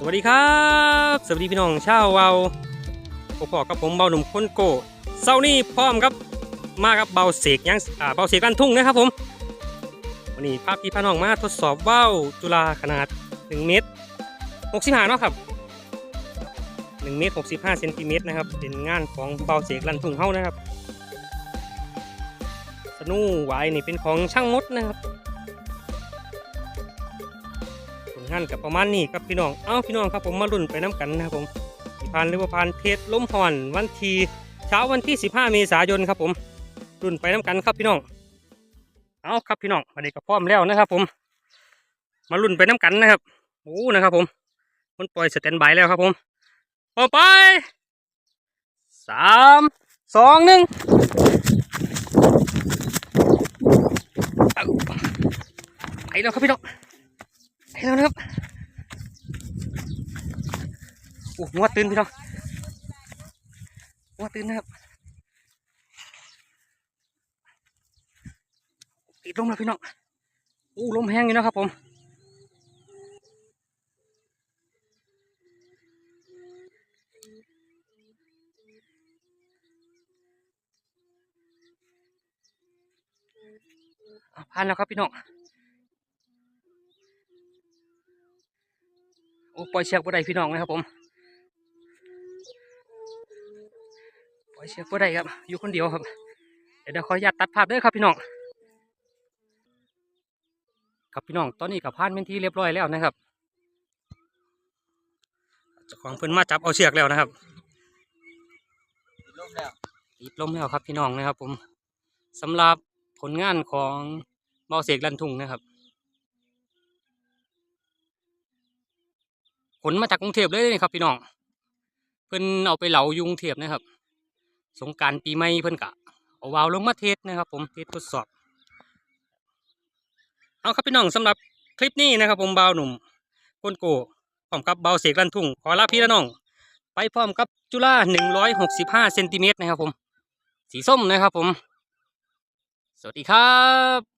สวัสดีครับ สวัสดีพี่น้องชาวเวาพบกับผมเบาหนุ่มคนโกเซานี่พร้อมครับมากับเบาเสกยังอ่าเบาเสกกันทุ่งนะครับผมวันนี้พาพี่พาน้องมาทดสอบว่าจุฬาขนาด 1 เมตร65เนาะครับ1เมตร65เซนติเมตรนะครับเป็นงานของเบาเสกลันทุ่งเฮานะครับสนูไวายนี่เป็นของช่างมดนะครับ งานกับประมาณนี้ครับพี่น้อง เอ้าพี่น้องครับผมมาลุ้นไปน้ำกันนะครับผมสิพานหรือว่าพานเพชรล้มห่อนวันที่เช้าวันที่ 15 เมษายนครับผมลุ้นไปน้ำกันครับพี่น้อง เอาครับพี่น้องวันนี้ก็พร้อมแล้วนะครับผม มาลุ้นไปน้ำกันนะครับ โอ้นะครับผมมันปล่อยสแตนบายแล้วครับผมพอไปสามสองหนึ่งไปแล้วครับพี่น้อง ไปแล้วนะครับโอ้หัวตื่นพี่น้องหัวตื่นนะครับติดลมแล้วพี่น้องโอ้ลมแห้งอยู่นะครับผมอะผ่านแล้วครับพี่น้อง โอ้ ปล่อยเชือกบ่ได้พี่น้องนะครับผมปล่อยเชือกบ่ได้ครับ อยู่คนเดียวครับ เดี๋ยวเดี๋ยวขออนุญาตตัดภาพเด้วยครับพี่น้องครับพี่น้องตอนนี้กับพานเป็นที่เรียบร้อยแล้วนะครับเจ้าของเพิ่นมาจับเอาเชือกแล้วนะครับลมแล้วติดลมแล้วครับพี่น้องนะครับ ผมสำหรับผลงานของเบาเสกลันทุ่งนะครับ นมาจากกรุงเทพเลยนี่ครับ พี่น้อง เพิ่นเอาไปเหลายุงเทพนะครับ สงการปีใหม่เพิ่นกะเอาวาวลงมาเทสนะครับ ผมเทสทดสอบ เอาครับพี่น้องสำหรับคลิปนี้นะครับ ผมบาวหนุ่มก้นโกพร้อมกับเบาเสกลันทุ่ง ขอลาพี่และน้อง ไปพร้อมกับจุฬา165เซนติเมตรนะครับผม สีส้มนะครับผม สวัสดีครับ